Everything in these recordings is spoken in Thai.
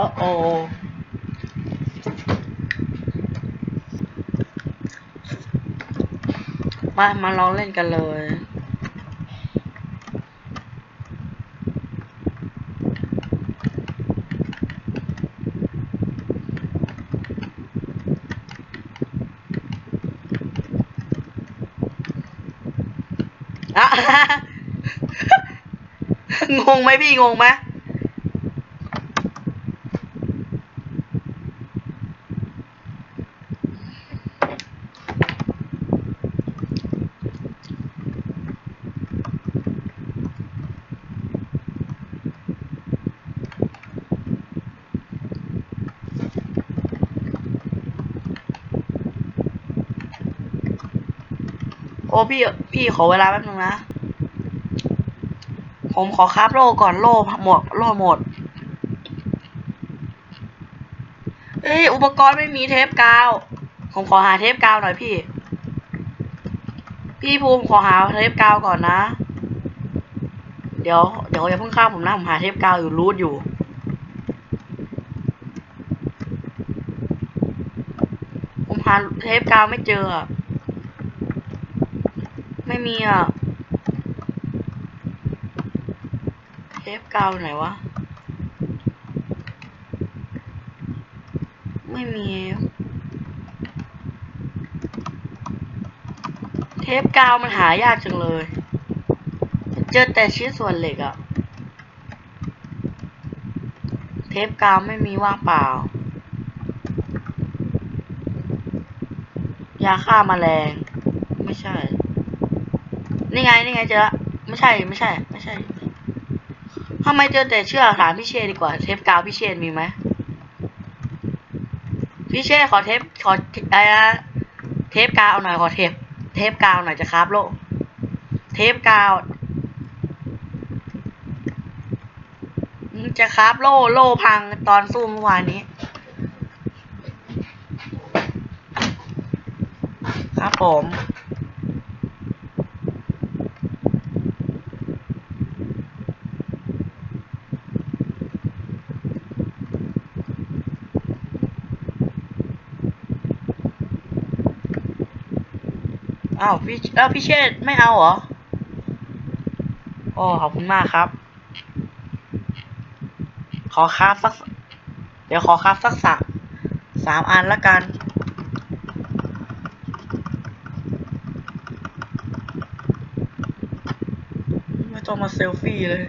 โอ้โอมามาลองเล่นกันเลยอะงงไหมพี่งงไหม โอ้พี่พี่ขอเวลาแป๊บนึงนะ ผมขอคราฟโล่ก่อนโล่หมดโล่หมด เอ้ยอุปกรณ์ไม่มีเทปกาว ผมขอหาเทปกาวหน่อยพี่ พี่ภูมิขอหาเทปกาวก่อนนะ เดี๋ยวเดี๋ยวอย่าเพิ่งข้ามผมนะผมหาเทปกาวอยู่รูทอยู่ผมหาเทปกาวไม่เจอ ม่มีอะเทปกาวไหนวะ ไม่มี เทปกาวมันหายากจังเลย เจอแต่ชิ้นส่วนเหล็กอะเทปกาวไม่มีว่างเปล่า ยาฆ่าแมลง ไม่ใช่ นี่ไงนี่ไงเจอละไม่ใช่ไม่ใช่ ไม่ใช่ทำไมเจอแต่เชือกถามพี่เชษดีกว่าเทปกาวพี่เชษมีไหมพี่เชษขอเทปขออะไรนะเทปกาวหน่อยขอเทป เทปกาวหน่อยจะครับโลก เทปกาวจะครับโล่โล่พังตอนสู้เมื่อวานนี้ ครับผม อ้าวพี่เอ้าพี่เชษไม่เอาเหรอโอ้ขอบคุณมากครับ ขอครับสัก เดี๋ยวขอครับสักสามสามอันละกัน ไม่ต้องมาเซลฟี่เลย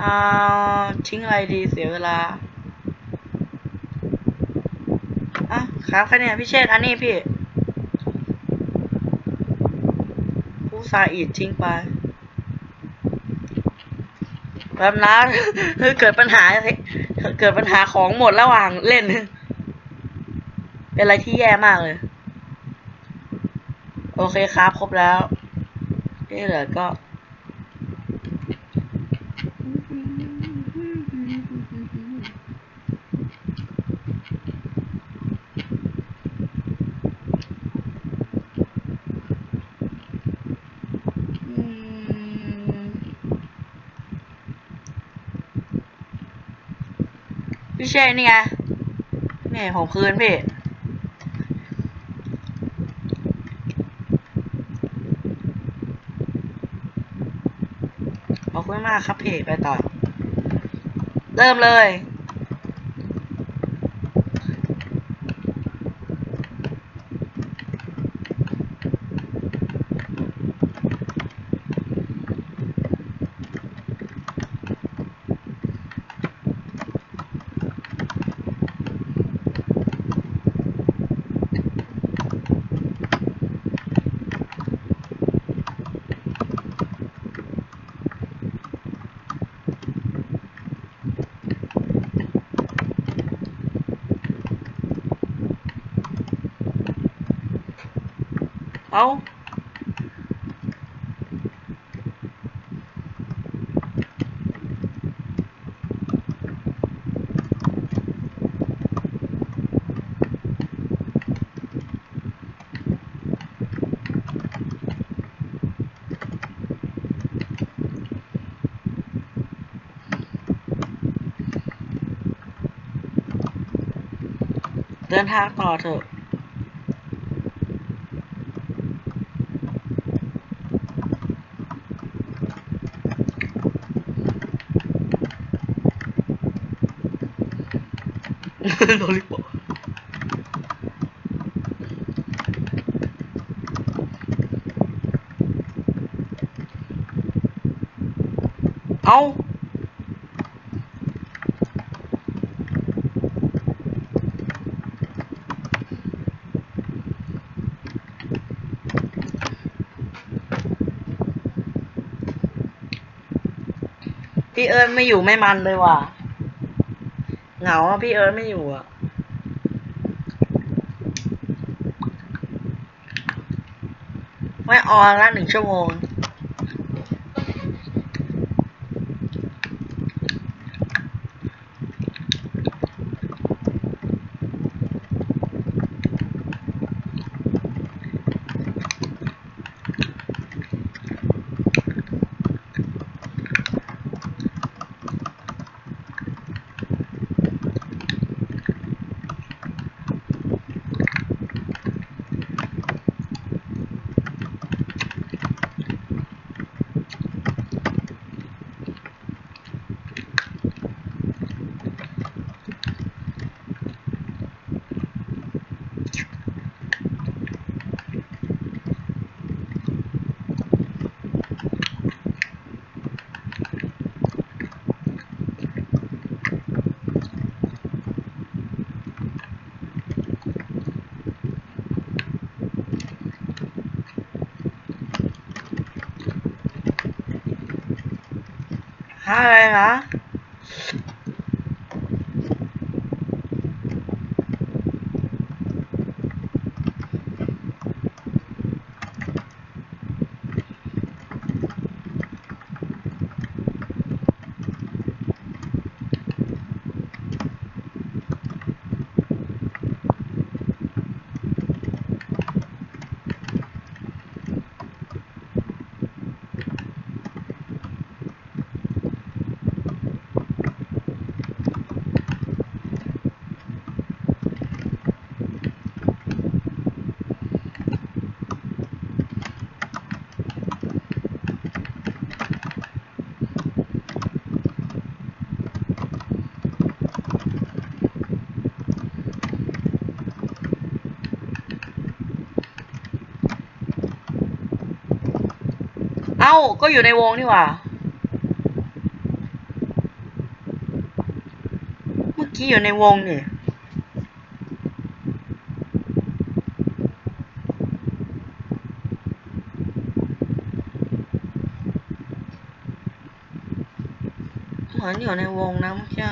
อ่าทิ้งอะไรดีเสียเวลาอะครับแค่นี้พี่เชษอันนี้พี่ ผู้ ซาอิดทิ้งไปแบบนะเกิดปัญหา เกิดปัญหาของหมดระหว่างเล่น เป็นอะไรที่แย่มากเลย โอเคครับ ครบแล้วนี่เหลือก็ อืม พี่เช่นี่ไง นี่ผมคืนพี่ ขอบคุณมากครับพี่ ไปต่อ เริ่มเลย เอาเดินทางต่อเถอะ โดริปเอาพี่เอิญไม่อยู่ไม่มันเลยว่ะ เหงาพี่เอิร์ธไม่อยู่อะไม่ออนละหนึ่งชั่วโมง หาอ ก็อยู่ในวงนี่หว่า เมื่อกี้อยู่ในวงนี่เหมือนอยู่ในวงนะเมื่อกี้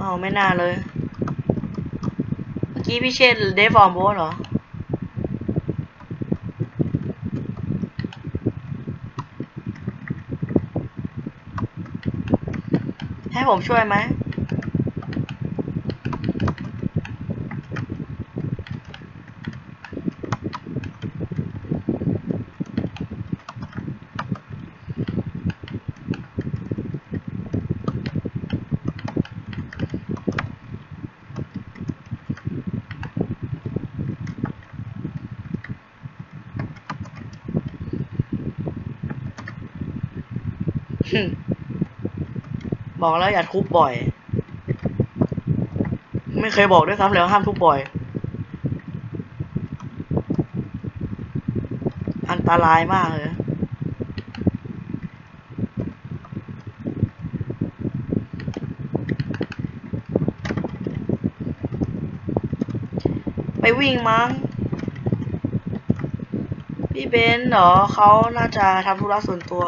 อ๋อไม่น่าเลย กี้พี่เชนเดฟฟอร์มโบสเหรอ ให้ผมช่วยไหม บอกแล้วอย่าทุบบ่อย ไม่เคยบอกด้วยซ้ำเลยว่าห้ามทุบบ่อย อันตรายมากเลยไปวิ่งมั้ง พี่เบนซ์เหรอเขาน่าจะทำธุระส่วนตัว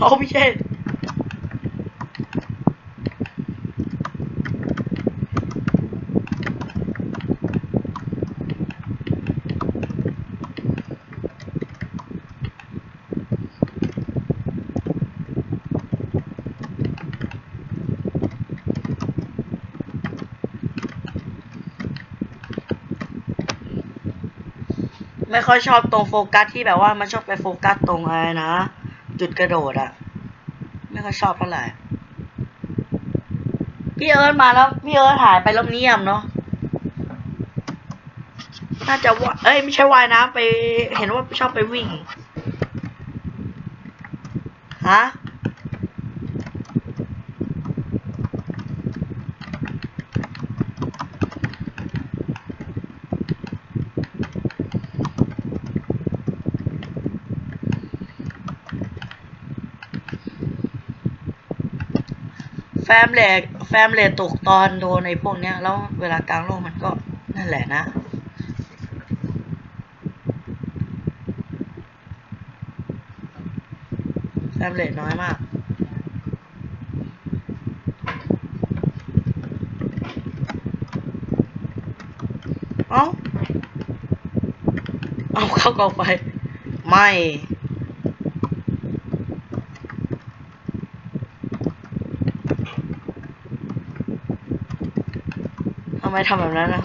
Oh shit! ไม่ค่อยชอบตรงโฟกัสที่แบบว่ามันชอบไปโฟกัสตรงอะไรนะ จุดกระโดดอะไม่ค่อยชอบเท่าไหร่ พี่เอิร์ธมาแล้ว พี่เอิร์ธหายไปแล้วเงียบเนาะ น่าจะว่าเอ้ยไม่ใช่ว่ายน้ำไป เห็นว่าชอบไปวิ่ง ฮะ แฟมเลกแฟมเลตตกตอนโดนในพวกเนี้ย แล้วเวลากลางโลกมันก็นั่นแหละนะ แฟมเลตน้อยมาก เอ้าเอาเข้ากองไฟไม่ ไมทำแบบนั้นนะ